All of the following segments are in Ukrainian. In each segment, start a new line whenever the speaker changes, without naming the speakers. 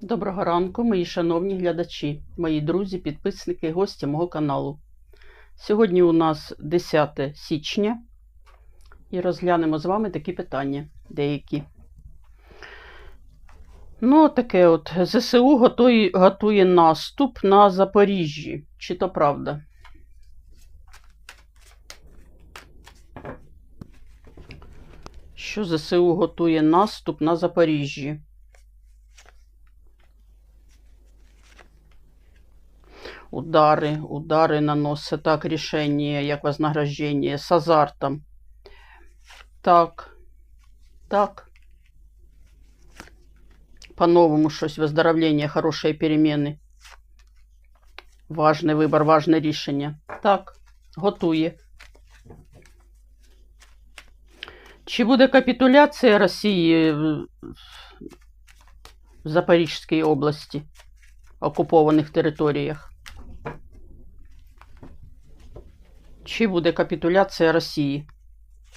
Доброго ранку, мої шановні глядачі, мої друзі, підписники, гості мого каналу. Сьогодні у нас 10 січня і розглянемо з вами такі питання деякі. Ну, таке от ЗСУ готує, готує наступ на Запоріжжі. Чи то правда? Що ЗСУ готує наступ на Запоріжжі? Удари, удари наносить так рішення, як вознаграждення з азартом. Так, так. По-новому щось виздоровлення, хороші переміни. Важний вибір, важне рішення. Так, готує. Чи буде капітуляція Росії в Запорізькій області, окупованих територіях? Чи буде капітуляція Росії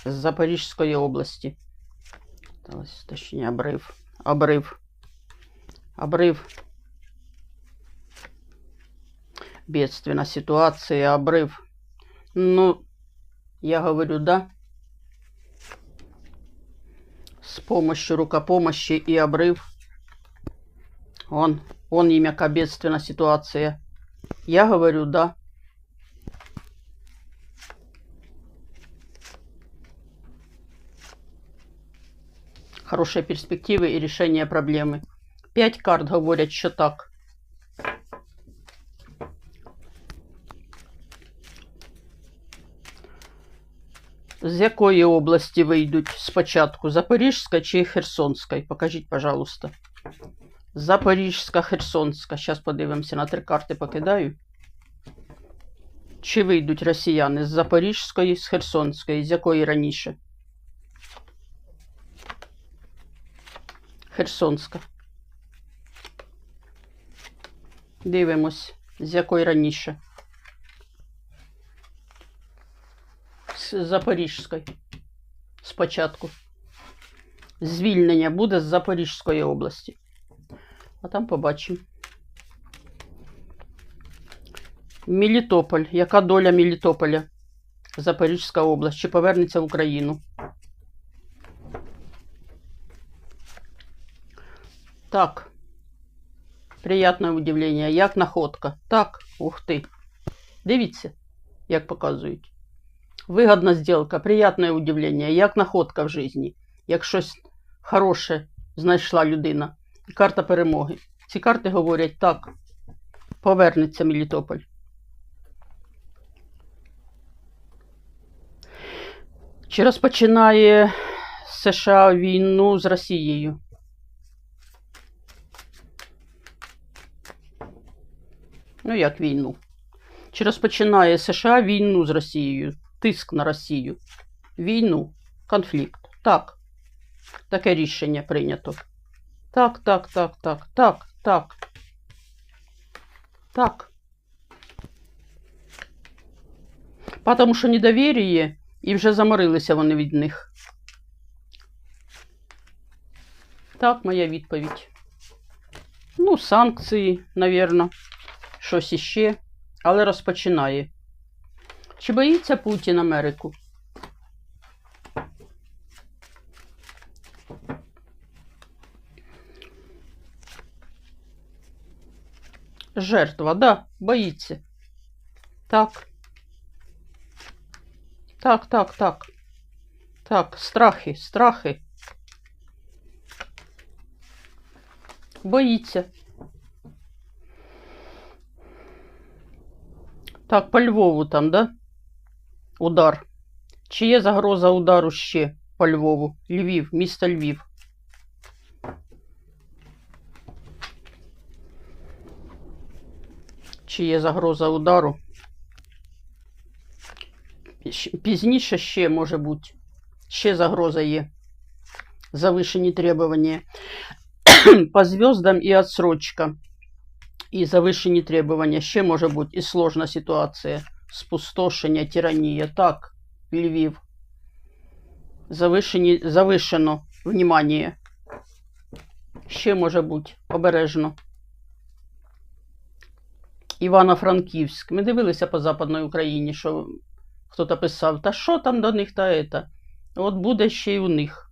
з Запорізької області? Ось, Точніше, обрив. Обрив. Обрив. Бедственная ситуация, обрыв. Ну, я говорю, да. С помощью рукопомощи и обрыв. Он, он имя бедственная ситуация. Я говорю, да. Хорошие перспективы и решение проблемы. Пять карт говорять, що так. З якої області вийдуть спочатку? Запорізька чи Херсонська? Покажіть, пожалуйста. Запорізька, Херсонська. Зараз подивимося на три карти покидаю. Чи вийдуть росіяни з Запорізької, з Херсонської, з якої раніше? Херсонська. Дивимось, з якої раніше. З Запорізької. Спочатку. Звільнення буде з Запорізької області. А там побачимо. Мелітополь. Яка доля Мелітополя? Запорізька область. Чи повернеться в Україну? Так. Приятне удивлення. Як находка. Так, ух ти. Дивіться, як показують. Вигодна зділка, приятне удивлення. Як находка в житті. Як щось хороше знайшла людина. Карта перемоги. Ці карти говорять так. Повернеться Мелітополь. Чи розпочинає США війну з Росією? Ну, як війну? Чи розпочинає США війну з Росією? Тиск на Росію? Війну, конфлікт. Так. Таке рішення прийнято. Так, так, так, так, так, так. Так. Потому що недовір'я, і вже заморилися вони від них. Так, моя відповідь. Ну, санкції, навірно щось іще, але розпочинає. Чи боїться Путін Америку? Жертва, да, боїться. Так. Так, так, так. Так, страхи, страхи. Боїться. Так, по Львову там, да? Удар. Чи є загроза удару ще по Львову? Львів, місто Львів. Чи є загроза удару? Пізніше ще може бути. Ще загроза є. Завишені требування. По звездам і отсрочка. І завищені требування. Ще може бути і сложна ситуація. Спустошення, тиранія. Так, Львів. Завишені, завишено внимание. Ще може бути обережно. Івано-Франківськ. Ми дивилися по Западній Україні, що хтось писав, та що там до них та ета. От буде ще й у них.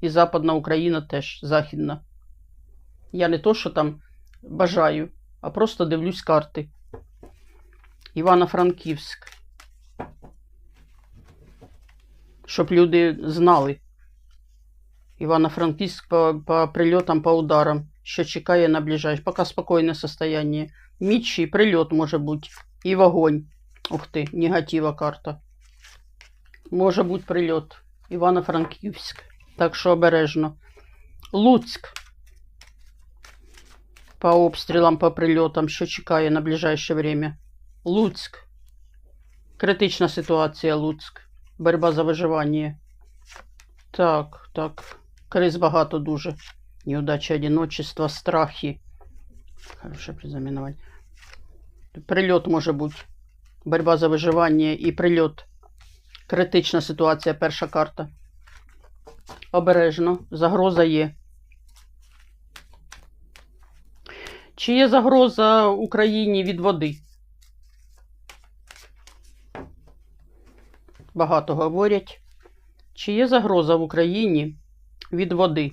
І Западна Україна теж, Західна. Я не то, що там бажаю, а просто дивлюсь карти. Івано-Франківськ. Щоб люди знали. Івано-Франківськ по, по прильотам, по ударам, що чекає на ближайшее. Поки спокійне состояние. Мідчий прильот може бути. І вогонь. Ух ти, негатива карта. Може бути прильот. Івано-Франківськ. Так що обережно. Луцьк. По обстрілам, по прильотам, що чекає на ближайше время. Луцьк. Критична ситуація, Луцьк. Борьба за виживання. Так, так. Криз багато дуже. Неудача, одиночество, страхи. Хороше призамінування. Прильот може бути. Борьба за виживання і прильот. Критична ситуація, перша карта. Обережно. Загроза є. Чи є загроза Україні від води? Багато говорять. Чи є загроза в Україні від води?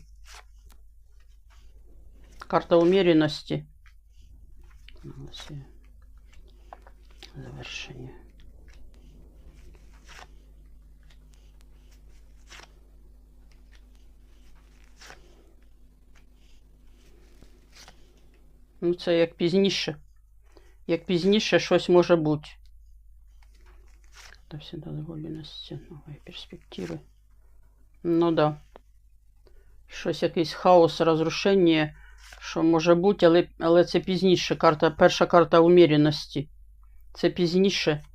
Карта уміряності. Завершення. Ну, це як пізніше. Як пізніше щось може бути. Та всегда дозволеності, нової перспективи. Ну да. Щось якийсь хаос, розрушення, що може бути, але, але це пізніше. Карта, перша карта уміряності. Це пізніше.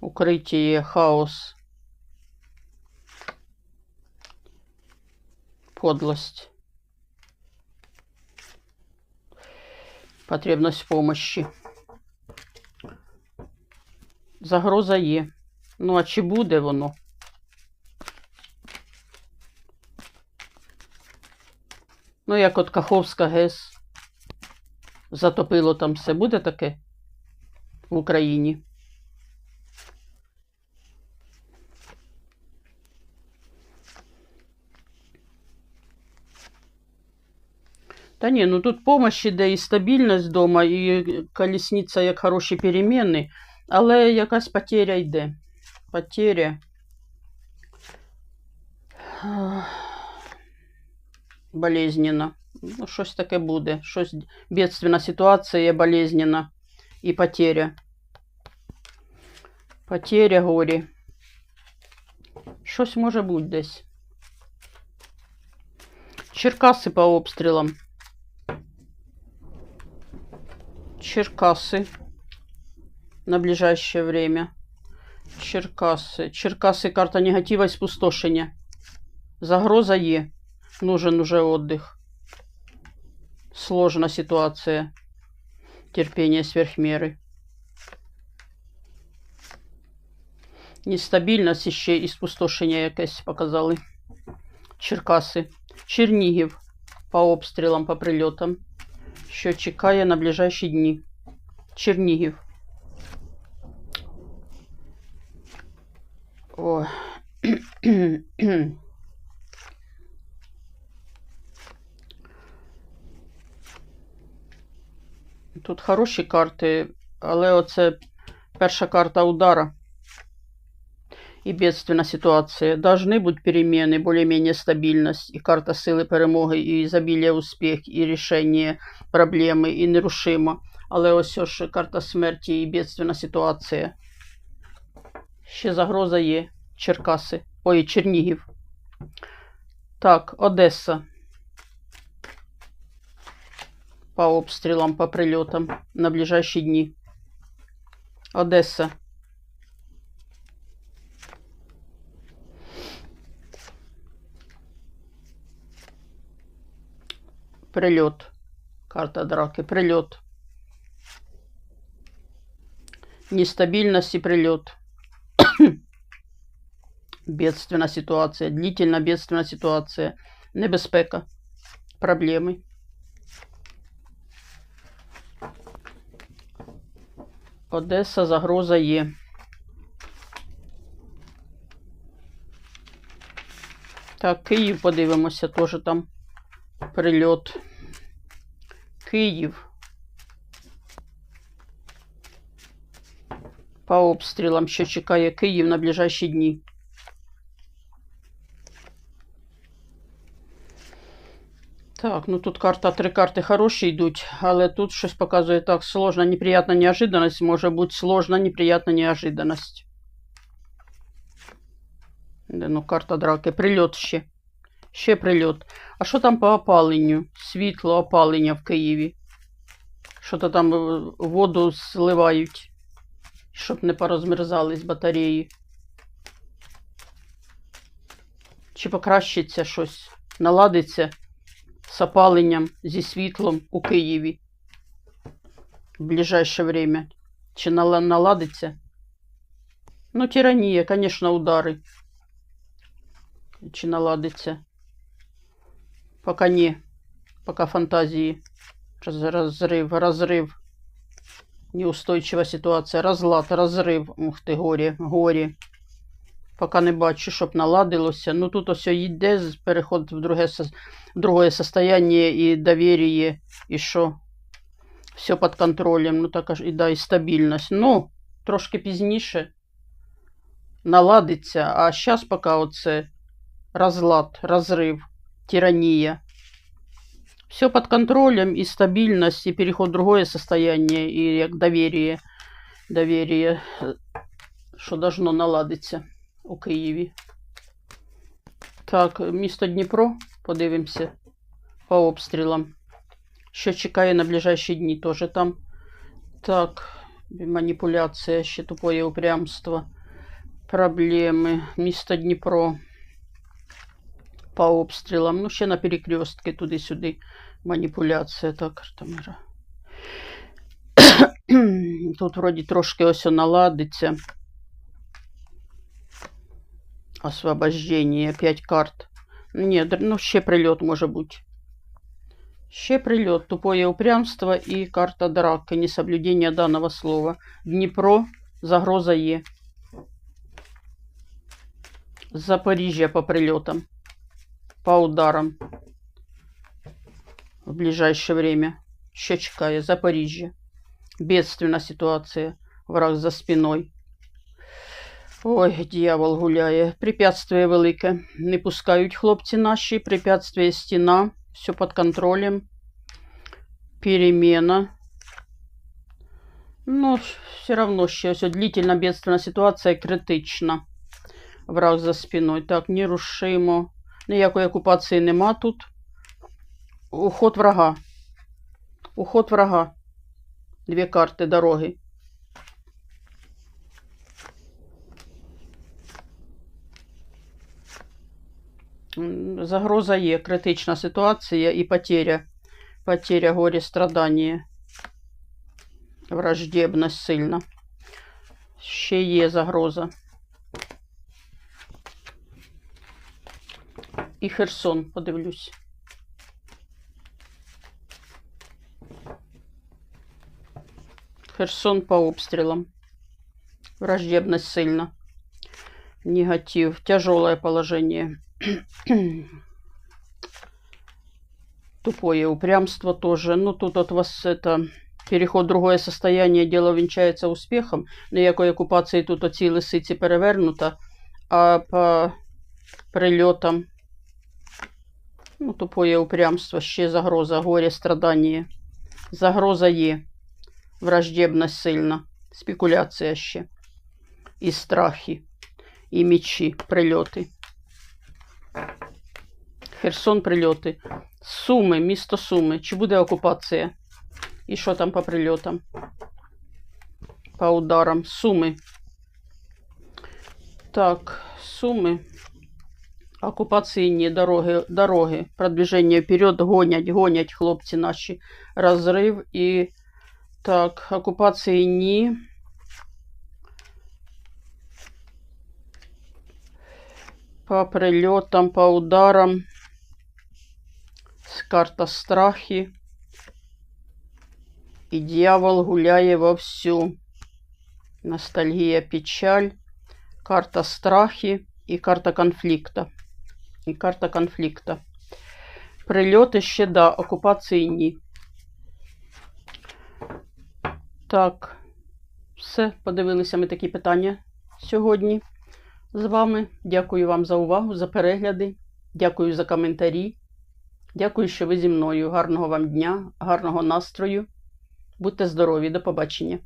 Укриття, хаос. Подлость. Потребность помощи. Загроза є. Ну, а чи буде воно? Ну, як от Каховська ГЕС. Затопило там все. Буде таке в Україні? Та ні, ну тут помощь іде і стабільність вдома, і колісниця як хороші переміни, але якась потеря йде. Потеря. Ах, Болезненно. Ну, щось таке буде. Щось бедственна ситуація, болезненна і потеря. Потеря горі. Щось може бути десь. Черкаси по обстрілам. Черкасы на ближайшее время. Черкасы. Черкасы карта негатива и спустошения. Загроза є. Нужен уже отдых. Сложна ситуация. Терпение сверх меры. Нестабільність ще і спустошення якесь показали. Черкаси. Чернігів по обстрілам, по прильотам Що чекає на ближайші дні. Чернігів. О. Тут хороші карти, але оце перша карта удара и бедственная ситуация. Должны быть перемены, более-менее стабильность, и карта силы перемоги, і изобилие успіх, і рішення проблеми, і нерушимо. Але ось ж карта смерті і бедственна ситуація. Ще загроза є. Черкаси. Ой, Чернігів. Так, Одеса. По обстрілам, по прильотам на ближайші дні. Одеса. Прильот. Карта драки. Прильот. Нестабільність і прильот. Бедственна ситуація, длительна бедственна ситуація, небезпека, проблеми. Одеса, загроза є. Так, Київ подивимося, теж там прильот. Київ. По обстрілам, що чекає Київ на ближайші дні. Так, ну тут карта, три карти хороші йдуть, але тут щось показує так, сложна, неприятна неожиданность, може бути сложна, неприятна неожиданность. Де, ну, карта драки, прильот ще. Ще прильот. А що там по опаленню? Світло, опалення в Києві. Що-то там е, воду зливають, щоб не порозмерзались батареї. Чи покращиться щось, наладиться з опаленням, зі світлом у Києві в ближайше время? Чи наладиться? Ну, тиранія, звісно, удари. Чи наладиться? Пока не. Пока фантазии. Раз- Разрыв, разрыв. Неустойчива ситуація. Розлад, розрив. Ух ти, горі, горі. Поки не бачу, щоб наладилося. Ну тут ось йде з- переход в друге, сос- в другое состояние і довір'я, і що. Все під контролем. Ну так аж і да, і стабільність. Ну, трошки пізніше наладиться. А зараз поки оце разлад, разрыв, тирания. Все под контролем и стабильность, и переход в другое состояние, и як доверие, доверие, э, що должно наладитися у Києві. Так, місто Дніпро, подивимося по обстрілам. Що чекає на ближайші дні теж там. Так, маніпуляція, ще тупое упрямство, проблеми. Місто Дніпро по обстрілам. Ну, ще на перекрестки туди-сюди. Маніпуляція. Так, картамера. Тут вроді трошки ось наладиться. Освобождение. 5 карт. Ні, др- ну ще прильот може бути. Ще прильот. Тупое упрямство і карта драки. Несоблюдение данного слова. Дніпро. Загроза є. Запоріжжя по прильотам. По ударам. В ближайшее время. Що чекає? Запоріжжя. Бедственна ситуація. Враг за спиной. Ой, дьявол гуляє. Препятствие велике. Не пускають хлопці наші. Препятствие стіна. Все під контролем. Перемена. Ну, все равно ще ось длительна бедственна ситуація критична. Враг за спиною. Так, нерушимо. Ніякої окупації нема тут. Уход врага. Уход врага. Дві карти дороги. Загроза є, критична ситуація і потеря. Потеря, горе, страдання. Враждебність сильна. Ще є загроза. І Херсон, подивлюсь. Херсон по обстрілам. Враждебность сильно. Негатив. Тяжелое положение. Тупое упрямство тоже. Ну, тут от вас это... Переход в другое состояние, дело вінчається успіхом. Ніякої окупації тут оцій лисиці перевернута. А по прильотам Ну, тупое упрямство, ще загроза, горе, страдання. Загроза є. Враждебність сильна. Спекуляція ще. І страхи, і мечі, прильоти. Херсон прильоти. Суми, місто Суми. Чи буде окупація? І що там по прильотам? По ударам. Суми. Так, Суми. Окупації ні, дороги, дороги, продвіження вперед, гонять, гонять хлопці наші. Розрив і так, окупації ні. По прильотам, по ударам. С карта страхи. И дьявол гуляє вовсю. Ностальгія, печаль. Карта страхи і карта конфлікта. І карта конфлікта. Прильоти ще да, окупації ні. Так, все, подивилися ми такі питання сьогодні з вами. Дякую вам за увагу, за перегляди. Дякую за коментарі. Дякую, що ви зі мною. Гарного вам дня, гарного настрою. Будьте здорові, до побачення.